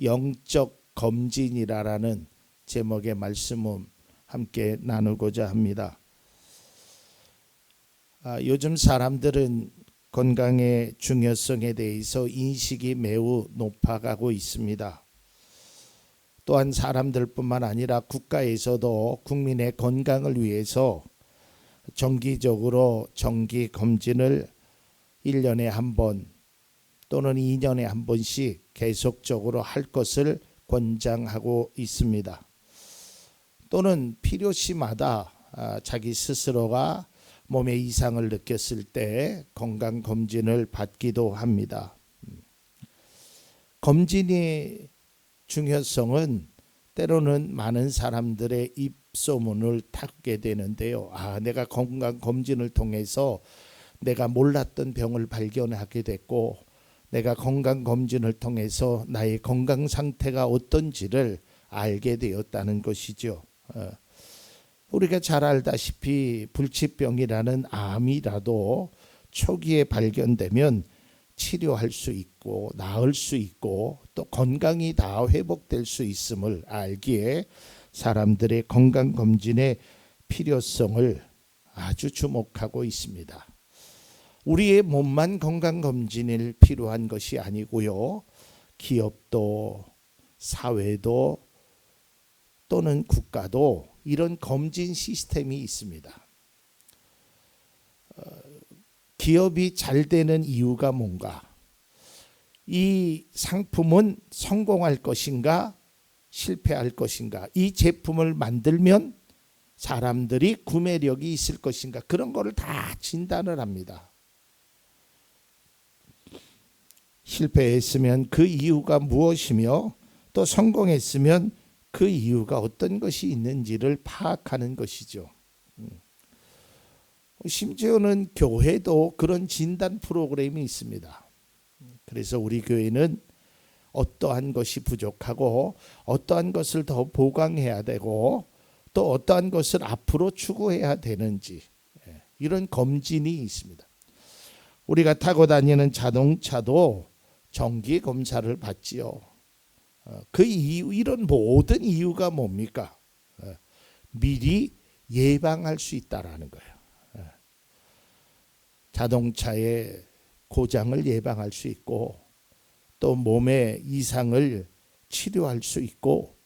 영적 검진이라라는 제목의 말씀을 함께 나누고자 합니다. 아, 요즘 사람들은 건강의 중요성에 대해서 인식이 매우 높아가고 있습니다. 또한 사람들뿐만 아니라 국가에서도 국민의 건강을 위해서 정기적으로 정기 검진을 1년에 한 번 또는 2년에 한 번씩 계속적으로 할 것을 권장하고 있습니다. 또는 필요시마다 아, 자기 스스로가 몸에 이상을 느꼈을 때 건강 검진을 받기도 합니다. 검진의 중요성은 때로는 많은 사람들의 입소문을 타게 되는데요. 아, 내가 건강 검진을 통해서 내가 몰랐던 병을 발견하게 됐고 내가 건강 검진을 통해서 나의 건강 상태가 어떤지를 알게 되었다는 것이죠. 어. 우리가 잘 알다시피 불치병이라는 암이라도 초기에 발견되면 치료할 수 있고 나을 수 있고 또 건강이 다 회복될 수 있음을 알기에 사람들의 건강 검진의 필요성을 아주 주목하고 있습니다. 우리의 몸만 건강 검진일 필요한 것이 아니고요. 기업도 사회도 또는 국가도 이런 검진 시스템이 있습니다. 어, 기업이 잘 되는 이유가 뭔가? 이 상품은 성공할 것인가? 실패할 것인가? 이 제품을 만들면 사람들이 구매력이 있을 것인가? 그런 거를 다 진단을 합니다. 실패했으면 그 이유가 무엇이며 또 성공했으면 그 이유가 어떤 것이 있는지를 파악하는 것이죠. 음. 심지어는 교회도 그런 진단 프로그램이 있습니다. 그래서 우리 교회는 어떠한 것이 부족하고 어떠한 것을 더 보강해야 되고 또 어떠한 것을 앞으로 추구해야 되는지 예, 이런 검진이 있습니다. 우리가 타고 다니는 자동차도 정기 검사를 받지요. 어, 그 이유 이런 모든 이유가 뭡니까? 어, 미리 예방할 수 있다라는 거예요. 어. 자동차의 고장을 예방할 수 있고 또 몸의 이상을 치료할 수 있고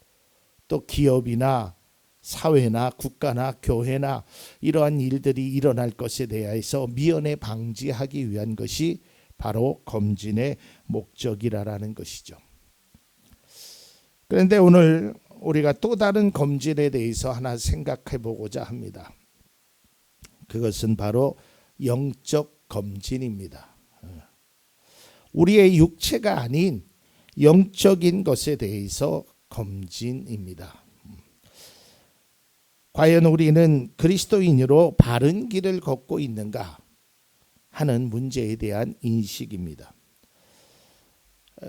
또 기업이나 사회나 국가나 교회나 이러한 일들이 일어날 것에 대해서 미연에 방지하기 위한 것이 바로 검진의 목적이라는 것이죠. 그런데 오늘 우리가 또 다른 검진에 대해서 하나 생각해 보고자 합니다. 그것은 바로 영적 검진입니다. 우리의 육체가 아닌 영적인 것에 대해서 검진입니다. 과연 우리는 그리스도인으로 바른 길을 걷고 있는가 하는 문제에 대한 인식입니다.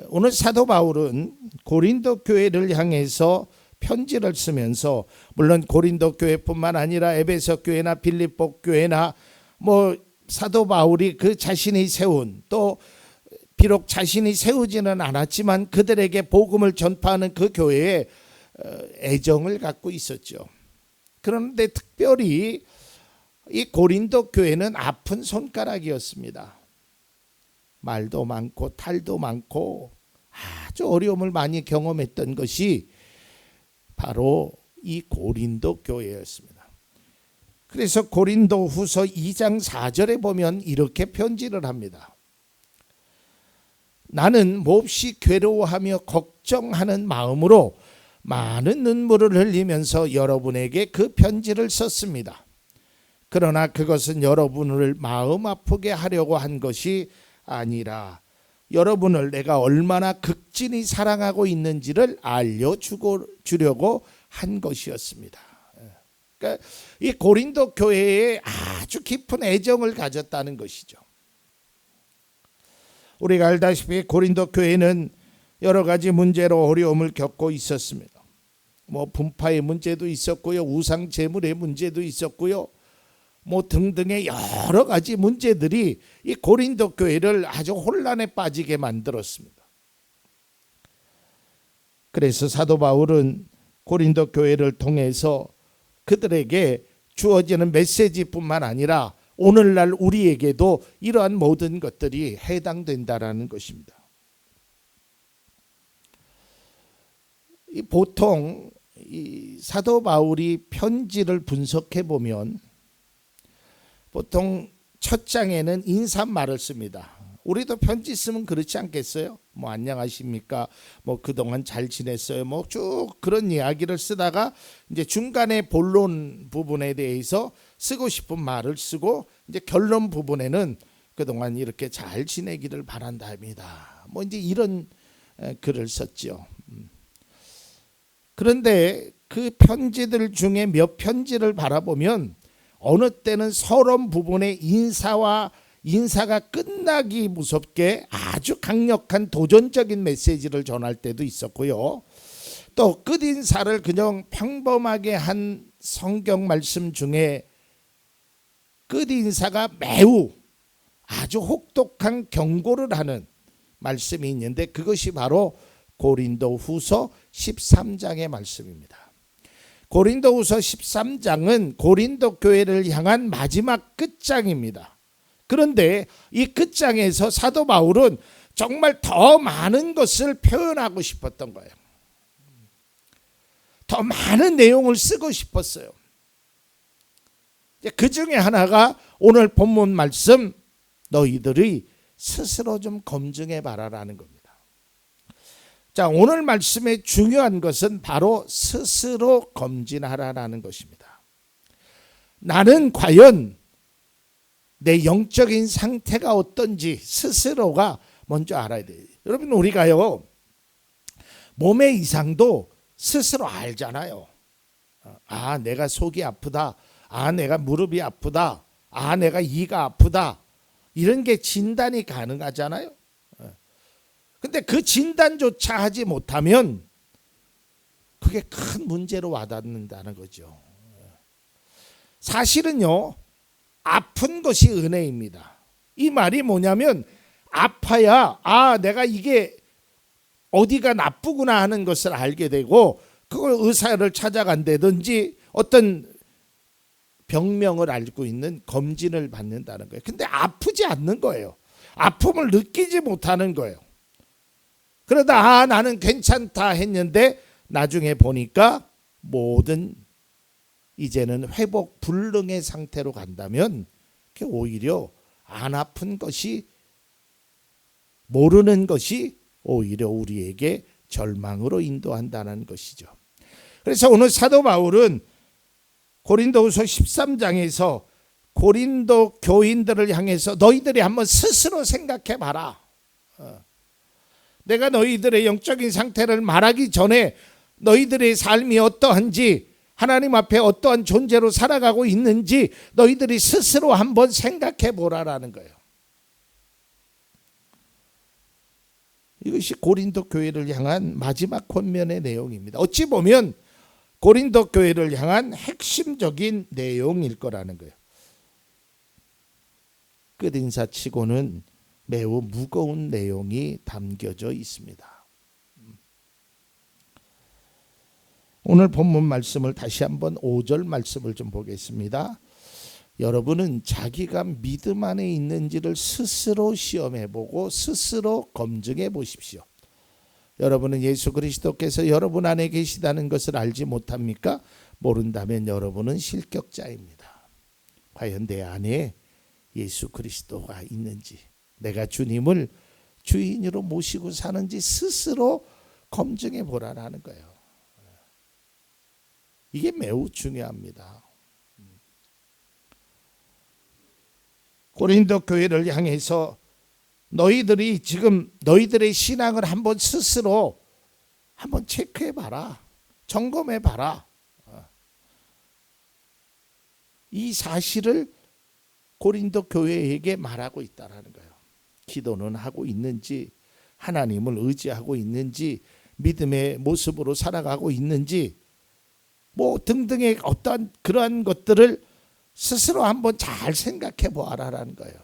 오늘 사도 바울은 고린도 교회를 향해서 편지를 쓰면서 물론 고린도 교회뿐만 아니라 에베소 교회나 빌립보 교회나 뭐 사도 바울이 그 자신이 세운 또 비록 자신이 세우지는 않았지만 그들에게 복음을 전파하는 그 교회에 어, 애정을 갖고 있었죠. 그런데 특별히 이 고린도 교회는 아픈 손가락이었습니다. 말도 많고 탈도 많고 아주 어려움을 많이 경험했던 것이 바로 이 고린도 교회였습니다. 그래서 고린도 후서 2장 4절에 보면 이렇게 편지를 합니다. 나는 몹시 괴로워하며 걱정하는 마음으로 많은 눈물을 흘리면서 여러분에게 그 편지를 썼습니다. 그러나 그것은 여러분을 마음 아프게 하려고 한 것이 아니라 여러분을 내가 얼마나 극진히 사랑하고 있는지를 알려주고 주려고 한 것이었습니다. 그러니까 이 고린도 교회에 아주 깊은 애정을 가졌다는 것이죠. 우리가 알다시피 고린도 교회는 여러 가지 문제로 어려움을 겪고 있었습니다. 뭐 분파의 문제도 있었고요, 우상 제물의 문제도 있었고요, 뭐 등등의 여러 가지 문제들이 이 고린도 교회를 아주 혼란에 빠지게 만들었습니다. 그래서 사도 바울은 고린도 교회를 통해서 그들에게 주어지는 메시지뿐만 아니라 오늘날 우리에게도 이러한 모든 것들이 해당된다라는 것입니다. 이 보통 이 사도 바울이 편지를 분석해 보면 보통 첫 장에는 인사말을 씁니다. 우리도 편지 쓰면 그렇지 않겠어요? 뭐 안녕하십니까? 뭐 그동안 잘 지냈어요? 뭐 쭉 그런 이야기를 쓰다가 이제 중간에 본론 부분에 대해서 쓰고 싶은 말을 쓰고 이제 결론 부분에는 그동안 이렇게 잘 지내기를 바란답니다. 뭐 이제 이런 글을 썼죠. 음. 그런데 그 편지들 중에 몇 편지를 바라보면 어느 때는 서론 부분의 인사와 인사가 끝나기 무섭게 아주 강력한 도전적인 메시지를 전할 때도 있었고요. 또 끝인사를 그냥 평범하게 한 성경 말씀 중에 끝인사가 매우 아주 혹독한 경고를 하는 말씀이 있는데 그것이 바로 고린도 후서 13장의 말씀입니다. 고린도 후서 13장은 고린도 교회를 향한 마지막 끝장입니다. 그런데 이 끝장에서 사도 바울은 정말 더 많은 것을 표현하고 싶었던 거예요. 더 많은 내용을 쓰고 싶었어요. 그 중에 하나가 오늘 본문 말씀 너희들이 스스로 좀 검증해 봐라라는 겁니다. 자, 오늘 말씀의 중요한 것은 바로 스스로 검진하라라는 것입니다. 나는 과연 내 영적인 상태가 어떤지 스스로가 먼저 알아야 돼요. 여러분 우리가요 몸의 이상도 스스로 알잖아요. 아 내가 속이 아프다. 아 내가 무릎이 아프다. 아 내가 이가 아프다. 이런 게 진단이 가능하잖아요. 근데 그 진단조차 하지 못하면 그게 큰 문제로 와닿는다는 거죠. 사실은요 아픈 것이 은혜입니다. 이 말이 뭐냐면 아파야 아 내가 이게 어디가 나쁘구나 하는 것을 알게 되고 그걸 의사를 찾아간다든지 어떤 병명을 알고 있는 검진을 받는다는 거예요. 근데 아프지 않는 거예요. 아픔을 느끼지 못하는 거예요. 그러다 아 나는 괜찮다 했는데 나중에 보니까 모든 이제는 회복 불능의 상태로 간다면 오히려 안 아픈 것이 모르는 것이 오히려 우리에게 절망으로 인도한다는 것이죠. 그래서 오늘 사도 바울은 고린도후서 13장에서 고린도 교인들을 향해서 너희들이 한번 스스로 생각해 봐라. 어. 내가 너희들의 영적인 상태를 말하기 전에 너희들의 삶이 어떠한지 하나님 앞에 어떠한 존재로 살아가고 있는지 너희들이 스스로 한번 생각해 보라라는 거예요. 이것이 고린도 교회를 향한 마지막 권면의 내용입니다. 어찌 보면 고린도 교회를 향한 핵심적인 내용일 거라는 거예요. 끝인사 치고는 매우 무거운 내용이 담겨져 있습니다. 오늘 본문 말씀을 다시 한번 5절 말씀을 좀 보겠습니다. 여러분은 자기가 믿음 안에 있는지를 스스로 시험해 보고 스스로 검증해 보십시오. 여러분은 예수 그리스도께서 여러분 안에 계시다는 것을 알지 못합니까? 모른다면 여러분은 실격자입니다. 과연 내 안에 예수 그리스도가 있는지, 내가 주님을 주인으로 모시고 사는지 스스로 검증해 보라는 거예요. 이게 매우 중요합니다. 고린도 교회를 향해서 너희들이 지금 너희들의 신앙을 한번 스스로 한번 체크해 봐라. 점검해 봐라. 이 사실을 고린도 교회에게 말하고 있다라는 거예요. 기도는 하고 있는지 하나님을 의지하고 있는지 믿음의 모습으로 살아가고 있는지 뭐 등등의 어떤 그러한 것들을 스스로 한번 잘 생각해 보아라라는 거예요.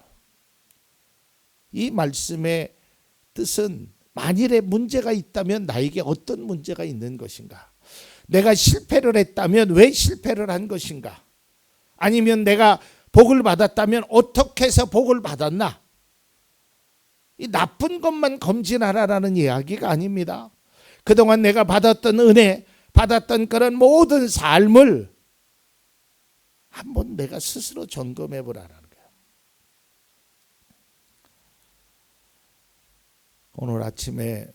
이 말씀의 뜻은 만일에 문제가 있다면 나에게 어떤 문제가 있는 것인가? 내가 실패를 했다면 왜 실패를 한 것인가? 아니면 내가 복을 받았다면 어떻게 해서 복을 받았나? 이 나쁜 것만 검진하라라는 이야기가 아닙니다. 그동안 내가 받았던 은혜, 받았던 그런 모든 삶을 한번 내가 스스로 점검해 보라는 거예요. 오늘 아침에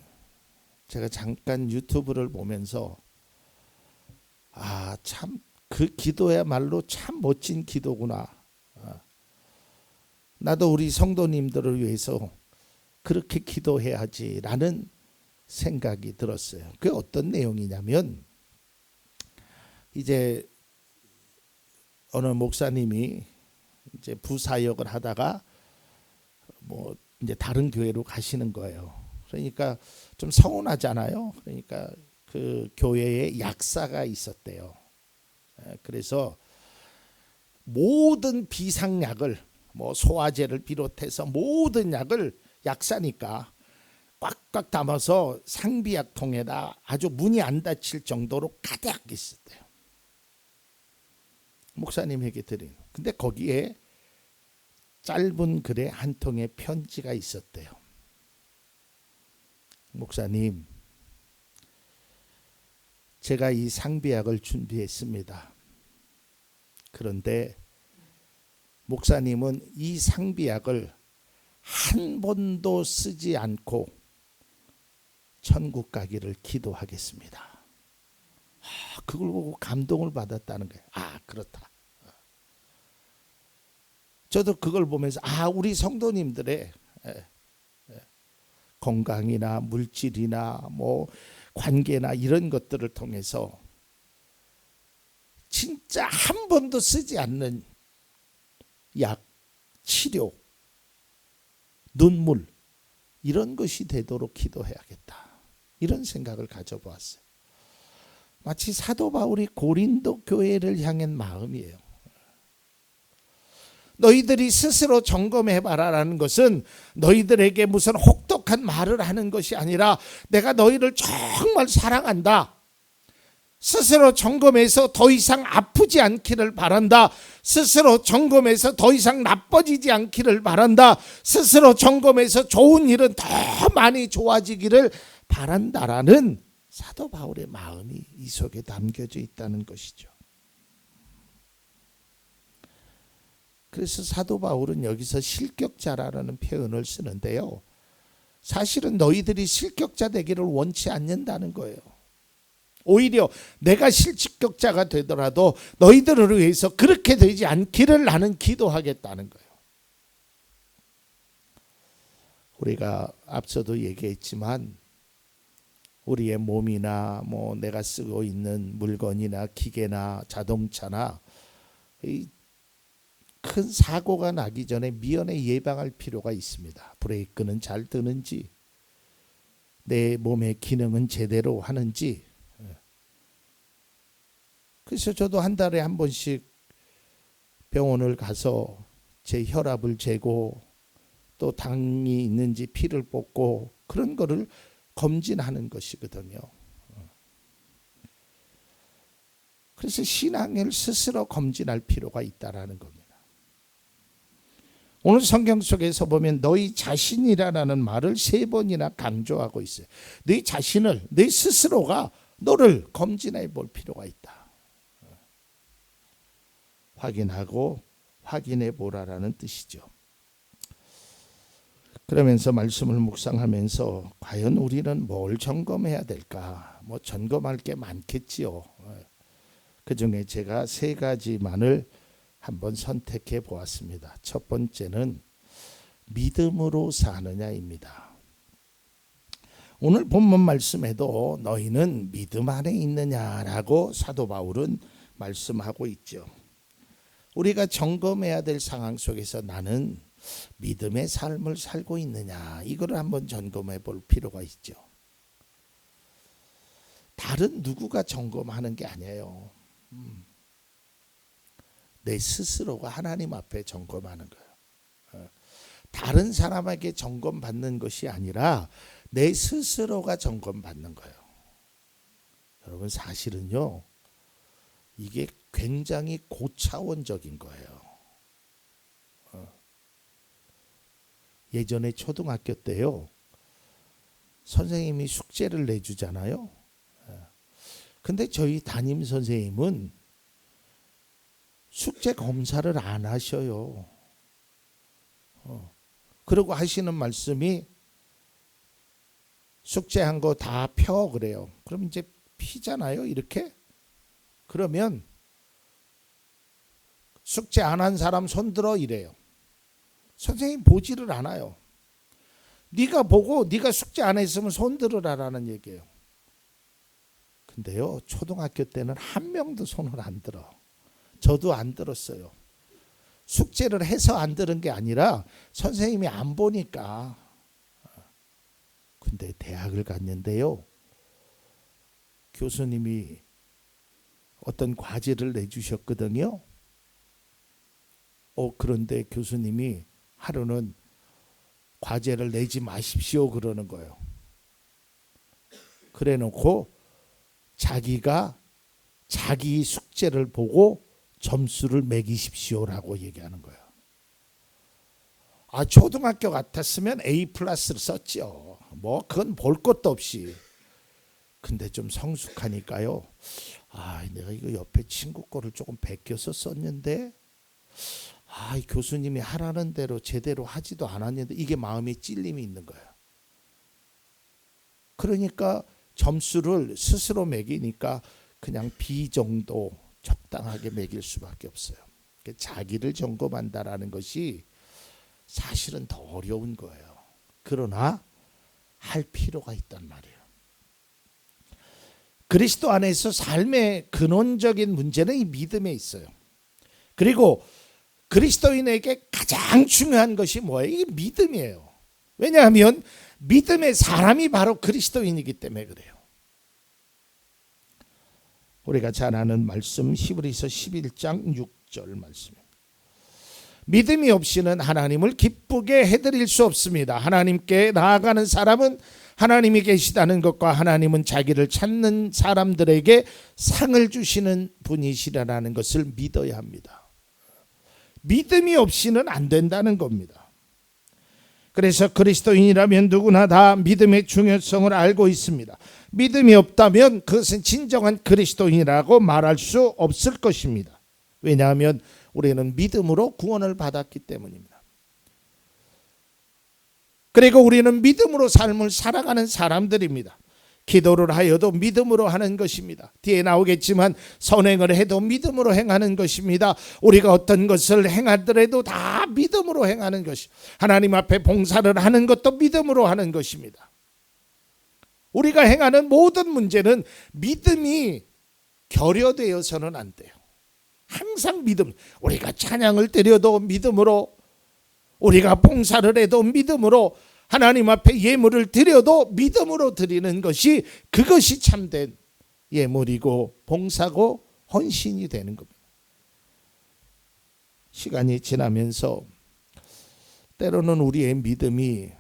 제가 잠깐 유튜브를 보면서 아, 참 그 기도야말로 참 멋진 기도구나. 아, 나도 우리 성도님들을 위해서 그렇게 기도해야지라는 생각이 들었어요. 그게 어떤 내용이냐면 이제 어느 목사님이 이제 부사역을 하다가 뭐 이제 다른 교회로 가시는 거예요. 그러니까 좀 서운하잖아요. 그러니까 그 교회에 약사가 있었대요. 예, 그래서 모든 비상약을 뭐 소화제를 비롯해서 모든 약을 약사니까 꽉꽉 담아서 상비약통에다 아주 문이 안 닫힐 정도로 가득 있었대요. 목사님에게 드린. 근데 거기에 짧은 글에 한 통의 편지가 있었대요. 목사님, 제가 이 상비약을 준비했습니다. 그런데 목사님은 이 상비약을 한 번도 쓰지 않고 천국 가기를 기도하겠습니다. 아, 그걸 보고 감동을 받았다는 거예요. 아, 그렇다. 저도 그걸 보면서 아, 우리 성도님들의 건강이나 물질이나 뭐 관계나 이런 것들을 통해서 진짜 한 번도 쓰지 않는 약, 치료, 눈물 이런 것이 되도록 기도해야겠다. 이런 생각을 가져보았어요. 마치 사도 바울이 고린도 교회를 향한 마음이에요. 너희들이 스스로 점검해 봐라라는 것은 너희들에게 무슨 혹독한 말을 하는 것이 아니라 내가 너희를 정말 사랑한다. 스스로 점검해서 더 이상 아프지 않기를 바란다. 스스로 점검해서 더 이상 나빠지지 않기를 바란다. 스스로 점검해서 좋은 일은 더 많이 좋아지기를 바란다라는 사도 바울의 마음이 이 속에 담겨져 있다는 것이죠. 그래서 사도 바울은 여기서 실격자라는 표현을 쓰는데요. 사실은 너희들이 실격자 되기를 원치 않는다는 거예요. 오히려 내가 실직격자가 되더라도 너희들을 위해서 그렇게 되지 않기를 나는 기도하겠다는 거예요. 우리가 앞서도 얘기했지만 우리의 몸이나 뭐 내가 쓰고 있는 물건이나 기계나 자동차나 큰 사고가 나기 전에 미연에 예방할 필요가 있습니다. 브레이크는 잘 뜨는지 내 몸의 기능은 제대로 하는지 그래서 저도 한 달에 한 번씩 병원을 가서 제 혈압을 재고 또 당이 있는지 피를 뽑고 그런 거를 검진하는 것이거든요. 그래서 신앙을 스스로 검진할 필요가 있다라는 겁니다. 오늘 성경 속에서 보면 너희 자신이라는 말을 세 번이나 강조하고 있어요. 너희 자신을 너희 스스로가 너를 검진해 볼 필요가 있다. 확인하고 확인해 보라라는 뜻이죠. 그러면서 말씀을 묵상하면서 과연 우리는 뭘 점검해야 될까? 뭐 점검할 게 많겠지요. 그 중에 제가 세 가지만을 한번 선택해 보았습니다. 첫 번째는 믿음으로 사느냐입니다. 오늘 본문 말씀에도 너희는 믿음 안에 있느냐라고 사도 바울은 말씀하고 있죠. 우리가 점검해야 될 상황 속에서 나는 믿음의 삶을 살고 있느냐 이거를 한번 점검해 볼 필요가 있죠. 다른 누구가 점검하는 게 아니에요. 음. 내 스스로가 하나님 앞에 점검하는 거예요. 어. 다른 사람에게 점검받는 것이 아니라 내 스스로가 점검받는 거예요. 여러분 사실은요. 이게 굉장히 고차원적인 거예요. 어. 예전에 초등학교 때요. 선생님이 숙제를 내주잖아요. 예. 근데 저희 담임 선생님은 숙제 검사를 안 하셔요. 어. 그리고 하시는 말씀이 숙제한 거 다 펴 그래요. 그럼 이제 피잖아요. 이렇게. 그러면 숙제 안 한 사람 손 들어 이래요. 선생님 보지를 않아요. 네가 보고 네가 숙제 안 했으면 손 들으라라는 얘기예요. 근데요. 초등학교 때는 한 명도 손을 안 들어. 저도 안 들었어요. 숙제를 해서 안 들은 게 아니라 선생님이 안 보니까. 근데 대학을 갔는데요. 교수님이 어떤 과제를 내주셨거든요. 어, 그런데 교수님이 하루는 과제를 내지 마십시오 그러는 거예요. 그래 놓고 자기가 자기 숙제를 보고 점수를 매기십시오라고 얘기하는 거예요. 아, 초등학교 같았으면 A 플러스를 썼죠. 뭐, 그건 볼 것도 없이. 근데 좀 성숙하니까요. 아, 내가 이거 옆에 친구 거를 조금 베껴서 썼는데, 아, 이 교수님이 하라는 대로 제대로 하지도 않았는데, 이게 마음에 찔림이 있는 거예요. 그러니까 점수를 스스로 매기니까 그냥 B 정도 적당하게 매길 수밖에 없어요. 자기를 점검한다라는 것이 사실은 더 어려운 거예요. 그러나 할 필요가 있단 말이에요. 그리스도 안에서 삶의 근원적인 문제는 이 믿음에 있어요. 그리고 그리스도인에게 가장 중요한 것이 뭐예요? 이게 믿음이에요. 왜냐하면 믿음의 사람이 바로 그리스도인이기 때문에 그래요. 우리가 잘 아는 말씀 히브리서 11장 6절 말씀입니다. 믿음이 없이는 하나님을 기쁘게 해드릴 수 없습니다. 하나님께 나아가는 사람은 하나님이 계시다는 것과 하나님은 자기를 찾는 사람들에게 상을 주시는 분이시라는 것을 믿어야 합니다. 믿음이 없이는 안 된다는 겁니다. 그래서 그리스도인이라면 누구나 다 믿음의 중요성을 알고 있습니다. 믿음이 없다면 그것은 진정한 그리스도인이라고 말할 수 없을 것입니다. 왜냐하면 우리는 믿음으로 구원을 받았기 때문입니다. 그리고 우리는 믿음으로 삶을 살아가는 사람들입니다. 기도를 하여도 믿음으로 하는 것입니다. 뒤에 나오겠지만 선행을 해도 믿음으로 행하는 것입니다. 우리가 어떤 것을 행하더라도 다 믿음으로 행하는 것이 하나님 앞에 봉사를 하는 것도 믿음으로 하는 것입니다. 우리가 행하는 모든 문제는 믿음이 결여되어서는 안 돼요. 항상 믿음. 우리가 찬양을 드려도 믿음으로 우리가 봉사를 해도 믿음으로 하나님 앞에 예물을 드려도 믿음으로 드리는 것이 그것이 참된 예물이고 봉사고 헌신이 되는 겁니다. 시간이 지나면서 때로는 우리의 믿음이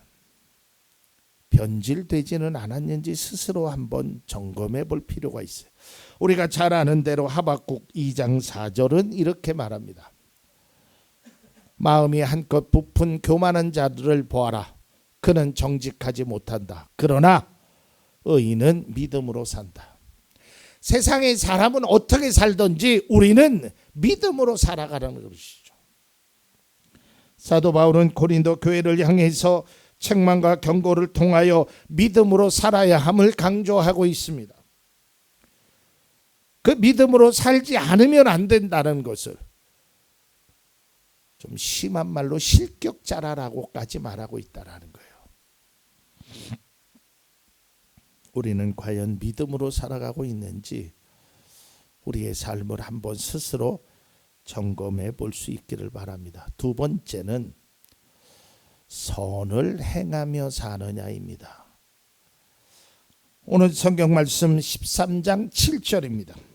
변질되지는 않았는지 스스로 한번 점검해 볼 필요가 있어요. 우리가 잘 아는 대로 하박국 2장 4절은 이렇게 말합니다. 마음이 한껏 부푼 교만한 자들을 보아라. 그는 정직하지 못한다. 그러나 의인은 믿음으로 산다. 세상의 사람은 어떻게 살든지 우리는 믿음으로 살아가라는 것이죠. 사도 바울은 고린도 교회를 향해서 책망과 경고를 통하여 믿음으로 살아야 함을 강조하고 있습니다. 그 믿음으로 살지 않으면 안 된다는 것을 좀 심한 말로 실격자라라고까지 말하고 있다라는 거예요. 우리는 과연 믿음으로 살아가고 있는지 우리의 삶을 한번 스스로 점검해 볼 수 있기를 바랍니다. 두 번째는 선을 행하며 사느냐입니다. 오늘 성경 말씀 13장 7절입니다.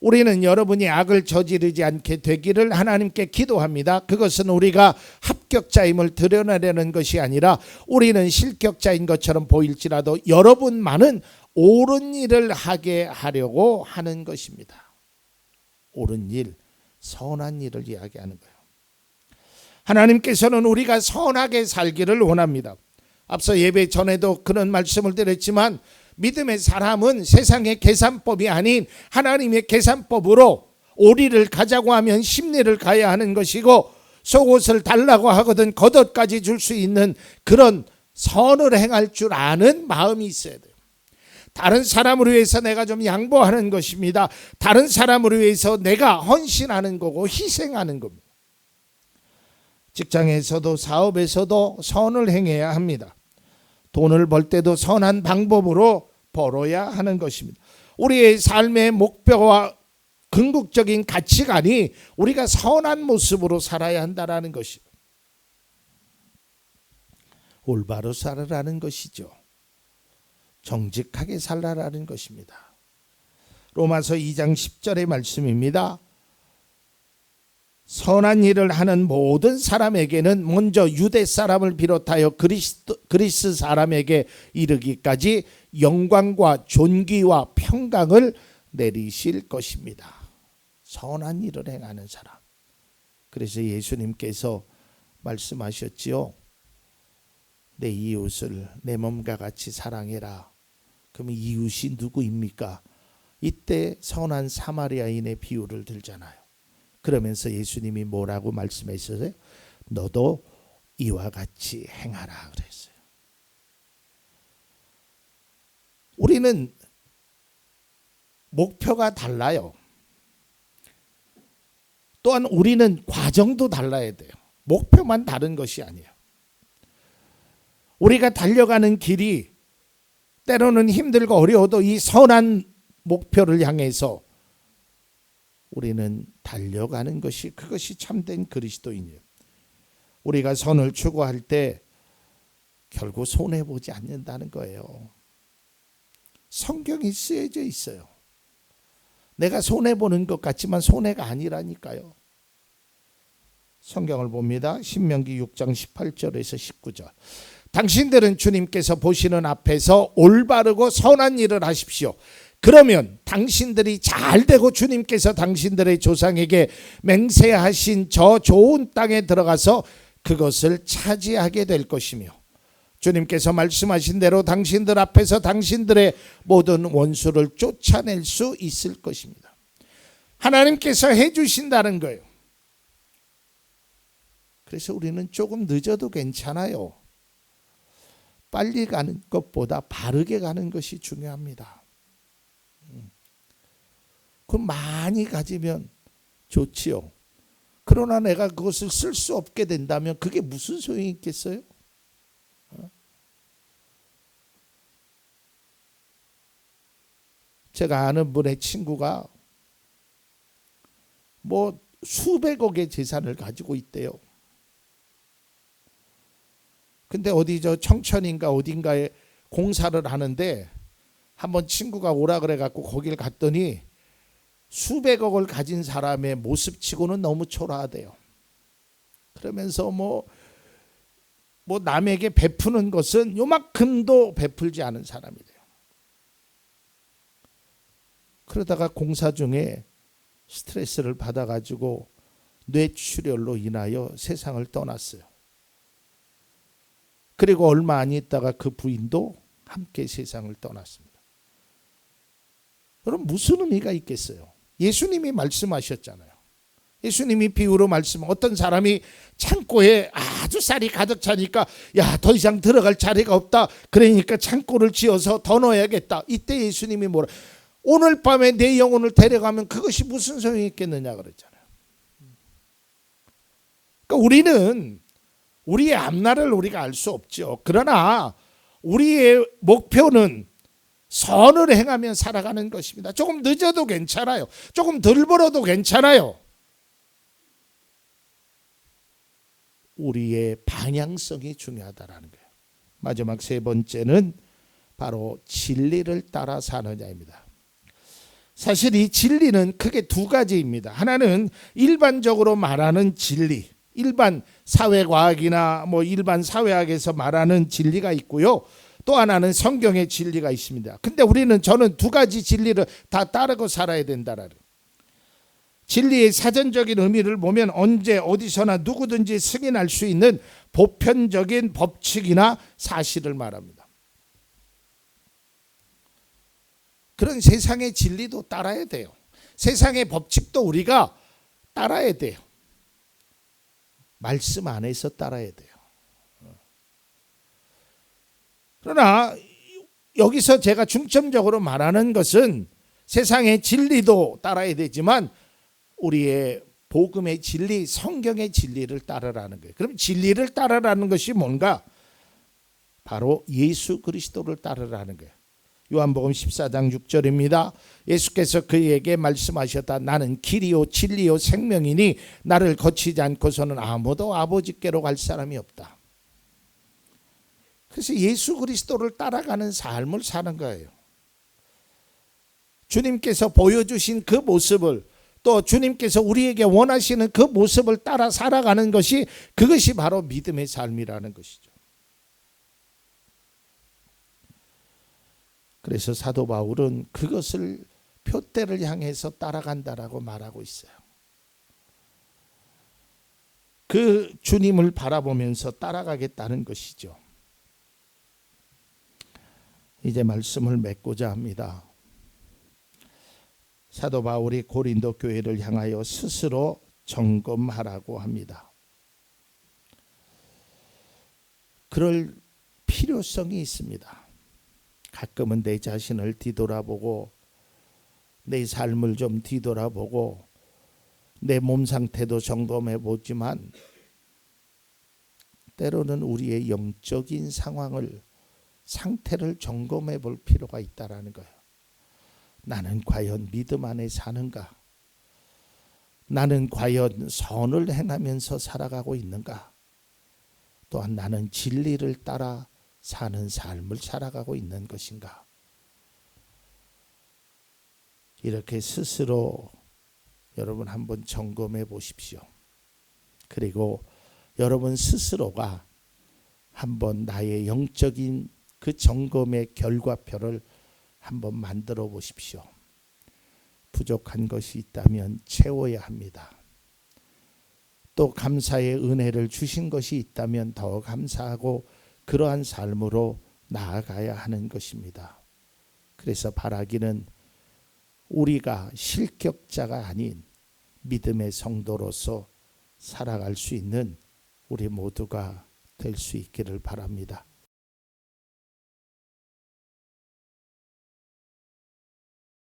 우리는 여러분이 악을 저지르지 않게 되기를 하나님께 기도합니다. 그것은 우리가 합격자임을 드러내려는 것이 아니라 우리는 실격자인 것처럼 보일지라도 여러분만은 옳은 일을 하게 하려고 하는 것입니다. 옳은 일, 선한 일을 이야기하는 거예요. 하나님께서는 우리가 선하게 살기를 원합니다. 앞서 예배 전에도 그런 말씀을 드렸지만 믿음의 사람은 세상의 계산법이 아닌 하나님의 계산법으로 오리를 가자고 하면 심리를 가야 하는 것이고 속옷을 달라고 하거든 겉옷까지 줄 수 있는 그런 선을 행할 줄 아는 마음이 있어야 돼요. 다른 사람을 위해서 내가 좀 양보하는 것입니다. 다른 사람을 위해서 내가 헌신하는 거고 희생하는 겁니다. 직장에서도 사업에서도 선을 행해야 합니다. 돈을 벌 때도 선한 방법으로 벌어야 하는 것입니다. 우리의 삶의 목표와 궁극적인 가치관이 우리가 선한 모습으로 살아야 한다라는 것입니다. 올바로 살아라는 것이죠. 정직하게 살라라는 것입니다. 로마서 2장 10절의 말씀입니다. 선한 일을 하는 모든 사람에게는 먼저 유대 사람을 비롯하여 그리스도, 그리스 사람에게 이르기까지 영광과 존귀와 평강을 내리실 것입니다. 선한 일을 행하는 사람. 그래서 예수님께서 말씀하셨지요. 내 이웃을 내 몸과 같이 사랑해라. 그럼 이웃이 누구입니까? 이때 선한 사마리아인의 비유를 들잖아요. 그러면서 예수님이 뭐라고 말씀하셨어요? 너도 이와 같이 행하라 그랬어요. 우리는 목표가 달라요. 또한 우리는 과정도 달라야 돼요. 목표만 다른 것이 아니에요. 우리가 달려가는 길이 때로는 힘들고 어려워도 이 선한 목표를 향해서 우리는 달려가는 것이 그것이 참된 그리스도인이에요. 우리가 선을 추구할 때 결국 손해 보지 않는다는 거예요. 성경이 쓰여져 있어요. 내가 손해 보는 것 같지만 손해가 아니라니까요. 성경을 봅니다. 신명기 6장 18절에서 19절. 당신들은 주님께서 보시는 앞에서 올바르고 선한 일을 하십시오. 그러면 당신들이 잘 되고 주님께서 당신들의 조상에게 맹세하신 저 좋은 땅에 들어가서 그것을 차지하게 될 것이며 주님께서 말씀하신 대로 당신들 앞에서 당신들의 모든 원수를 쫓아낼 수 있을 것입니다. 하나님께서 해주신다는 거예요. 그래서 우리는 조금 늦어도 괜찮아요. 빨리 가는 것보다 바르게 가는 것이 중요합니다. 그럼 많이 가지면 좋지요. 그러나 내가 그것을 쓸 수 없게 된다면 그게 무슨 소용이 있겠어요? 어? 제가 아는 분의 친구가 뭐 수백억의 재산을 가지고 있대요. 근데 어디 저 청천인가 어딘가에 공사를 하는데 한번 친구가 오라 그래 갖고 거길 갔더니 수백억을 가진 사람의 모습치고는 너무 초라하대요. 그러면서 뭐, 뭐 남에게 베푸는 것은 요만큼도 베풀지 않은 사람이 돼요. 그러다가 공사 중에 스트레스를 받아가지고 뇌출혈로 인하여 세상을 떠났어요. 그리고 얼마 안 있다가 그 부인도 함께 세상을 떠났습니다. 그럼 무슨 의미가 있겠어요? 예수님이 말씀하셨잖아요. 예수님이 비유로 말씀 어떤 사람이 창고에 아주 쌀이 가득 차니까 야 더 이상 들어갈 자리가 없다. 그러니까 창고를 지어서 더 넣어야겠다. 이때 예수님이 뭐라 오늘 밤에 내 영혼을 데려가면 그것이 무슨 소용이 있겠느냐 그랬잖아요. 그러니까 우리는 우리의 앞날을 우리가 알 수 없죠. 그러나 우리의 목표는 선을 행하며 살아가는 것입니다. 조금 늦어도 괜찮아요. 조금 덜 벌어도 괜찮아요. 우리의 방향성이 중요하다라는 거예요. 마지막 세 번째는 바로 진리를 따라 사느냐입니다. 사실 이 진리는 크게 두 가지입니다. 하나는 일반적으로 말하는 진리, 일반 사회과학이나 뭐 일반 사회학에서 말하는 진리가 있고요. 또 하나는 성경의 진리가 있습니다. 근데 우리는 저는 두 가지 진리를 다 따르고 살아야 된다라는 진리의 사전적인 의미를 보면 언제 어디서나 누구든지 승인할 수 있는 보편적인 법칙이나 사실을 말합니다. 그런 세상의 진리도 따라야 돼요. 세상의 법칙도 우리가 따라야 돼요. 말씀 안에서 따라야 돼요. 그러나 여기서 제가 중점적으로 말하는 것은 세상의 진리도 따라야 되지만 우리의 복음의 진리, 성경의 진리를 따르라는 거예요. 그럼 진리를 따르라는 것이 뭔가? 바로 예수 그리스도를 따르라는 거예요. 요한복음 14장 6절입니다. 예수께서 그에게 말씀하셨다. 나는 길이요 진리요 생명이니 나를 거치지 않고서는 아무도 아버지께로 갈 사람이 없다. 그래서 예수 그리스도를 따라가는 삶을 사는 거예요. 주님께서 보여주신 그 모습을 또 주님께서 우리에게 원하시는 그 모습을 따라 살아가는 것이 그것이 바로 믿음의 삶이라는 것이죠. 그래서 사도 바울은 그것을 표대를 향해서 따라간다라고 말하고 있어요. 그 주님을 바라보면서 따라가겠다는 것이죠. 이제 말씀을 맺고자 합니다. 사도 바울이 고린도 교회를 향하여 스스로 점검하라고 합니다. 그럴 필요성이 있습니다. 가끔은 내 자신을 뒤돌아보고 내 삶을 좀 뒤돌아보고 내 몸 상태도 점검해 보지만 때로는 우리의 영적인 상황을 상태를 점검해 볼 필요가 있다라는 거예요. 나는 과연 믿음 안에 사는가? 나는 과연 선을 행하면서 살아가고 있는가? 또한 나는 진리를 따라 사는 삶을 살아가고 있는 것인가? 이렇게 스스로 여러분 한번 점검해 보십시오. 그리고 여러분 스스로가 한번 나의 영적인 그 점검의 결과표를 한번 만들어 보십시오. 부족한 것이 있다면 채워야 합니다. 또 감사의 은혜를 주신 것이 있다면 더 감사하고 그러한 삶으로 나아가야 하는 것입니다. 그래서 바라기는 우리가 실격자가 아닌 믿음의 성도로서 살아갈 수 있는 우리 모두가 될 수 있기를 바랍니다.